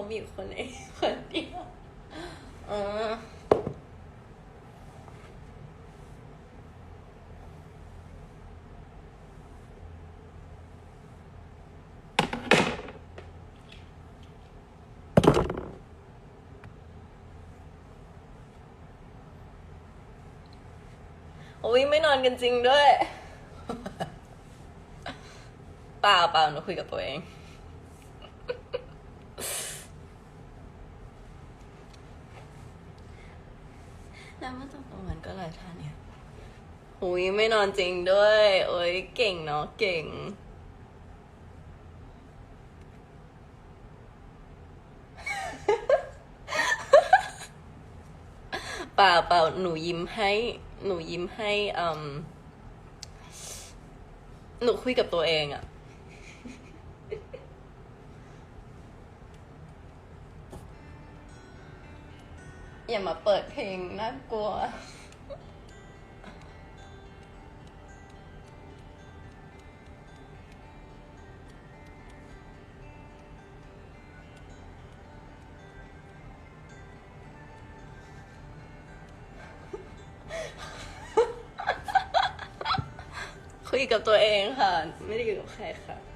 เขามีคนเองคนเดียวอ๋อโอ้ยไม่นอนกันจริงด้วยเปล่าเปล่าหนูคุยกับตัวเอง แล้วมาตกตรงนั้นก็เลยท่าเนี่ยหุยไม่นอนจริงด้วยโอ้ยเก่งเนาะเก่ง เปล่าเปล่าหนูยิ้มให้ หนูยิ้มให้อืมหนูคุยกับตัวเองอะ อย่ามาเปิดเพลงน่ากลัว คุยกับตัวเองค่ะ ไม่ได้อยู่กับใครค่ะ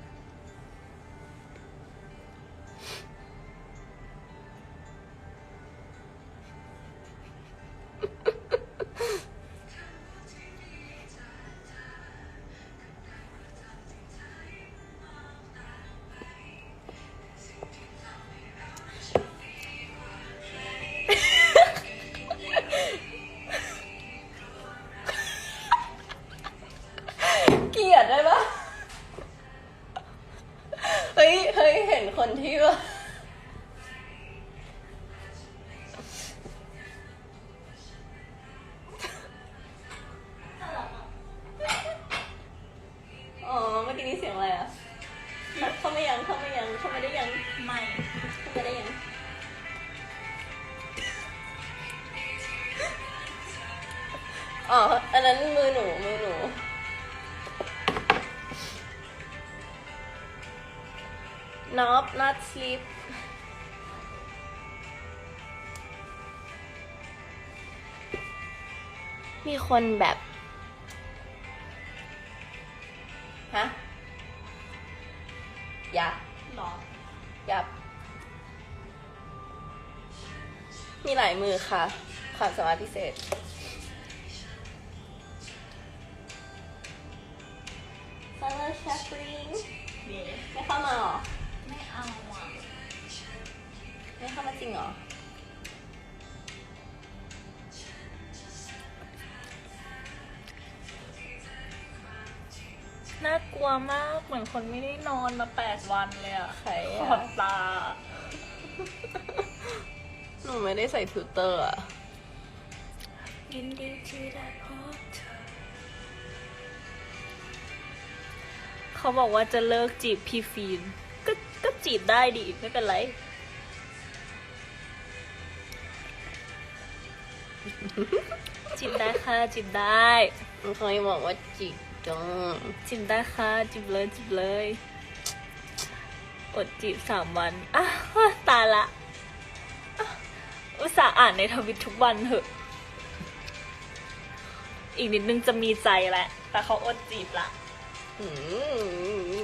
คนที่ว่าอ๋อเมื่อกี้นี้เสียงอะไรอะ เข้าไม่ยัง เข้าไม่ยัง เข้าไม่ได้ยัง ไม่ เข้าไม่ได้ยัง อ๋อ อันนั้นมือหนูมือ Nope not sleep มีคนแบบ ฮะ ยับหรอ ยับ มีหลายมือค่ะ ความสามารถพิเศษ Hello Chaplin เดี๋ยวไม่เข้ามาเหรอ ไม่เอาอะ ไม่เข้ามาจริงเหรอ น่ากลัวมากเหมือนคนไม่ได้นอนมาแปดวันเลยอะใครขอะ อบตา หนูไม่ได้ใส่ฟิลเตอร์อะยินดีที่ได้พบเธอเขาบอกว่าจะเลิกจีบพี่ฟีนก็ก็ จีบได้ดิไม่เป็นไรจีบได้ค่ะจีบได้เขายังบอกว่าจิกจังจีบได้ค่ะจีบเลยจีบเลยอดจีบสามวันอะตายละอะอุตส่าห์อ่านในทวิตทุกวันเถอะ อีกนิดนึงจะมีใจแหละ แต่เขาอดจีบละอืม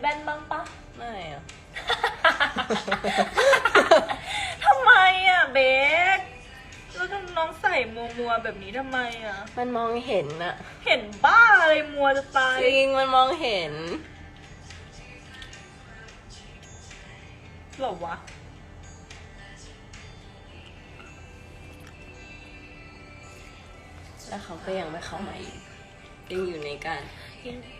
แว่นบ้างปะไม่อะทำไมอะเบสแล้วทำน้องใส่มัวมัวๆแบบนี้ทำไมอะมันมองเห็นอะเห็นบ้าอะไรมัวจะตายจริงมันมองเห็น เหรอวะ แล้วเขาก็ยังไม่เข้ามาอีก ยังอยู่ในการ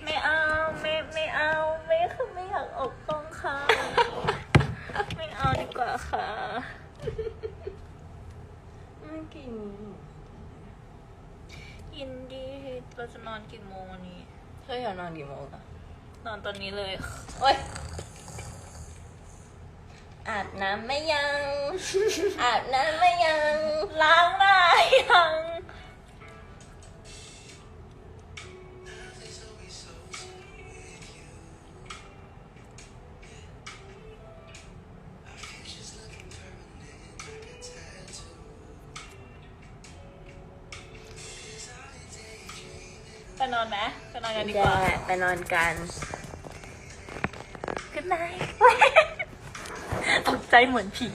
ไม่เอาไม่ไม่เอาไม่คือไม่อยากออกกล้องค่ะ ไม่เอาดีกว่าค่ะเมื่อกี้นี้ยินดีเราจะนอนกี่โมงวันนี้เธออยากนอนกี่โมงอะนอนตอนนี้เลยโอ๊ยอาบน้ำไม่ยัง อาบน้ำไม่ยัง ล้างหน้ายัง ไปนอนไหมไปนอนกันดีแกกว่าไปนอนกัน good night ตกใจเหมือนผี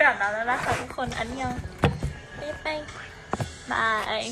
กลับนอนแล้วนะคะทุกคนอันยังไปไปบาย